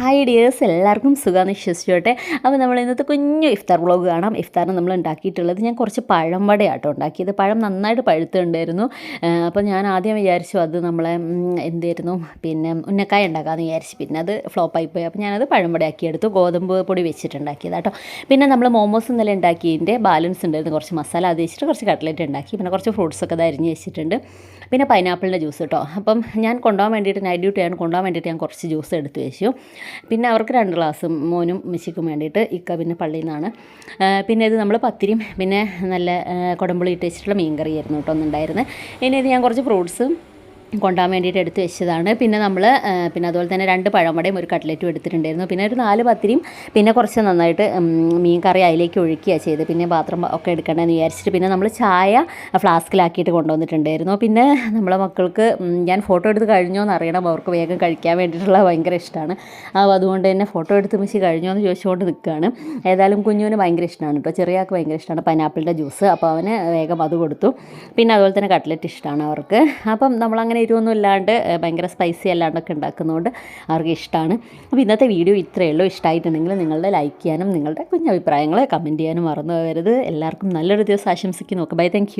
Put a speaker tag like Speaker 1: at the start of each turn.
Speaker 1: Hi dears എല്ലാവർക്കും സുഖമെന്ന് വിശ്വസിച്ചോട്ടെ. അപ്പോൾ നമ്മൾ ഇന്നത്തെ കുഞ്ഞു ഇഫ്താർ വ്ളോഗ് കാണാം. ഇഫ്താറിന് നമ്മൾ ഉണ്ടാക്കിയിട്ടുള്ളത് ഞാൻ കുറച്ച് പഴം വടയാട്ടോ ഉണ്ടാക്കിയത്. പഴം നന്നായിട്ട് പഴുത്തുണ്ടായിരുന്നു അപ്പോൾ ഞാൻ ആദ്യം വിചാരിച്ചു അത് നമ്മളെ എന്തായിരുന്നു പിന്നെ ഉന്നക്കായ ഉണ്ടാക്കാമെന്ന് വിചാരിച്ചു. പിന്നെ അത് ഫ്ലോപ്പായി പോയി. അപ്പോൾ ഞാനത് പഴം വടയാക്കി എടുത്തു. ഗോതമ്പ് പൊടി വെച്ചിട്ടുണ്ടാക്കിയത് കേട്ടോ പിന്നെ നമ്മൾ മോമോസ് ഇന്നലെ ഉണ്ടാക്കിയതിന്റെ ബാലൻസ് ഉണ്ടായിരുന്നു. കുറച്ച് മസാല അത് വെച്ചിട്ട് കുറച്ച് കട്ട്ലറ്റ് ഉണ്ടാക്കി. പിന്നെ കുറച്ച് ഫ്രൂട്ട്സ് ഒക്കെ അത് അരിഞ്ഞ് വെച്ചിട്ടുണ്ട്. പിന്നെ പൈനാപ്പിളിന്റെ ജ്യൂസ് കേട്ടോ അപ്പം ഞാൻ കൊണ്ടുപോകാൻ വേണ്ടിയിട്ട് നൈറ്റ് ഡ്യൂട്ടി ആണ് കൊണ്ടുപോകാൻ വേണ്ടിയിട്ട് ഞാൻ കുറച്ച് ജ്യൂസ് എടുത്ത് വെച്ചു. പിന്നെ അവർക്ക് രണ്ട് ഗ്ലാസ് മോനും മിശിക്കും വേണ്ടിയിട്ട് ഇക്ക പിന്നെ പള്ളിയിൽ നിന്നാണ് പിന്നെ ഇത് നമ്മൾ പത്തിരിയും പിന്നെ നല്ല കുടമ്പുളി ഇട്ട് വെച്ചിട്ടുള്ള മീൻ കറിയായിരുന്നു കേട്ടോ ഒന്നുണ്ടായിരുന്നത് ഇനി ഇത് ഞാൻ കുറച്ച് ഫ്രൂട്ട്സും കൊണ്ടുപോകാൻ വേണ്ടിയിട്ട് എടുത്ത് വെച്ചതാണ്. പിന്നെ നമ്മൾ പിന്നെ അതുപോലെ തന്നെ രണ്ട് പഴംവടയും ഒരു കട്ട്ലറ്റും എടുത്തിട്ടുണ്ടായിരുന്നു. പിന്നെ ഒരു നാല് പത്തിരിയും പിന്നെ കുറച്ച് നന്നായിട്ട് മീൻ കറി അതിലേക്ക് ഒഴിക്കുക ചെയ്ത് പിന്നെ പാത്രം ഒക്കെ എടുക്കണമെന്ന് വിചാരിച്ചിട്ട് പിന്നെ നമ്മൾ ചായ ഫ്ലാസ്കിലാക്കിയിട്ട് കൊണ്ടുവന്നിട്ടുണ്ടായിരുന്നു. പിന്നെ നമ്മളെ മക്കൾക്ക് ഞാൻ ഫോട്ടോ എടുത്ത് കഴിഞ്ഞോ എന്ന് അറിയണം. അവർക്ക് വേഗം കഴിക്കാൻ വേണ്ടിയിട്ടുള്ള ഭയങ്കര ഇഷ്ടമാണ് അപ്പോൾ അതുകൊണ്ട് തന്നെ ഫോട്ടോ എടുത്ത് മിശി കഴിഞ്ഞോ എന്ന് ചോദിച്ചുകൊണ്ട് നിൽക്കുകയാണ് ഏതായാലും കുഞ്ഞുവിന് ഭയങ്കര ഇഷ്ടമാണ് കേട്ടോ. ചെറിയ ആൾക്ക് ഭയങ്കര ഇഷ്ടമാണ് പൈനാപ്പിളിന്റെ ജ്യൂസ്. അപ്പോൾ അവന് വേഗം അത് കൊടുത്തു. പിന്നെ അതുപോലെ തന്നെ കട്ട്ലറ്റ് ഇഷ്ടമാണ് അവർക്ക്. അപ്പം നമ്മളങ്ങനെ എരിവൊന്നും ഇല്ലാണ്ട് ഭയങ്കര സ്പൈസി അല്ലാണ്ടൊക്കെ ഉണ്ടാക്കുന്നതുകൊണ്ട് അവർക്ക് ഇഷ്ടമാണ് അപ്പോൾ ഇന്നത്തെ വീഡിയോ ഇത്രയേ ഉള്ളൂ. ഇഷ്ടമായിട്ടുണ്ടെങ്കിൽ നിങ്ങളുടെ ലൈക്ക് ചെയ്യാനും നിങ്ങളുടെ കുഞ്ഞഭിപ്രായങ്ങൾ കമന്റ് ചെയ്യാനും മറന്നു പോകരുത്. എല്ലാവർക്കും നല്ലൊരു ദിവസം ആശംസിക്കുന്നു. Okay bye thank